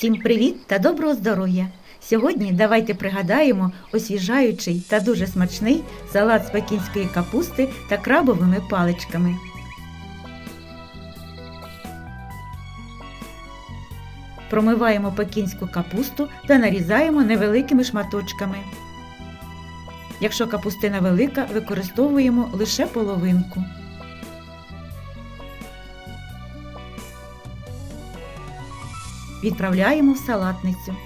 Всім привіт та доброго здоров'я! Сьогодні давайте пригадаємо освіжаючий та дуже смачний салат з пекінської капусти та крабовими паличками. Промиваємо пекінську капусту та нарізаємо невеликими шматочками. Якщо капустина велика, використовуємо лише половинку. Відправляємо в салатницю.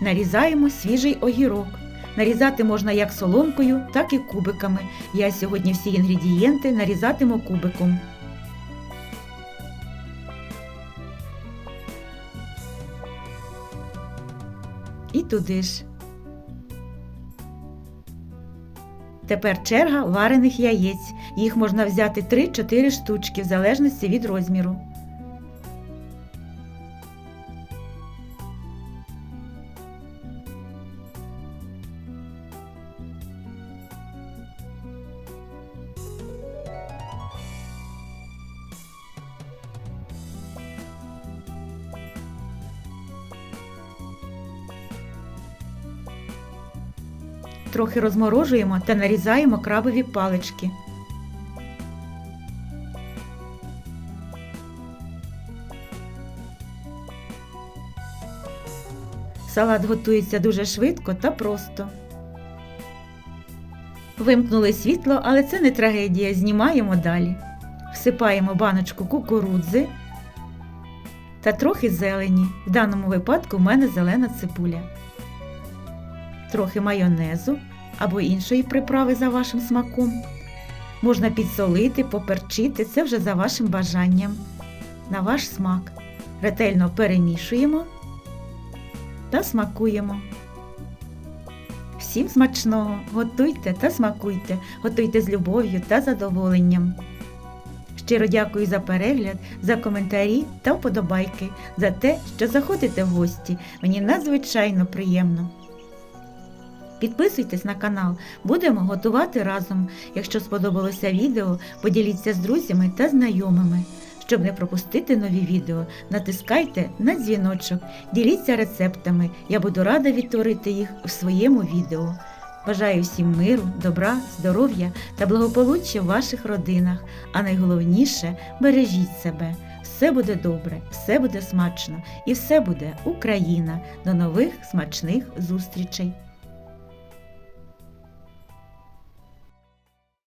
Нарізаємо свіжий огірок. Нарізати можна як соломкою, так і кубиками. Я сьогодні всі інгредієнти нарізатиму кубиком. І туди ж. Тепер черга варених яєць. Їх можна взяти 3-4 штучки в залежності від розміру. Трохи розморожуємо та нарізаємо крабові палички. Салат готується дуже швидко та просто. Вимкнули світло, але це не трагедія. Знімаємо далі. Всипаємо баночку кукурудзи та трохи зелені. В даному випадку в мене зелена цибуля трохи майонезу або іншої приправи за вашим смаком. Можна підсолити, поперчити, це вже за вашим бажанням. На ваш смак. Ретельно перемішуємо та смакуємо. Всім смачного! Готуйте та смакуйте, готуйте з любов'ю та задоволенням. Щиро дякую за перегляд, за коментарі та вподобайки, за те, що заходите в гості. Мені надзвичайно приємно. Підписуйтесь на канал, будемо готувати разом. Якщо сподобалося відео, поділіться з друзями та знайомими. Щоб не пропустити нові відео, натискайте на дзвіночок, діліться рецептами. Я буду рада відтворити їх в своєму відео. Бажаю всім миру, добра, здоров'я та благополуччя в ваших родинах. А найголовніше бережіть себе. Все буде добре, все буде смачно і все буде Україна. До нових смачних зустрічей!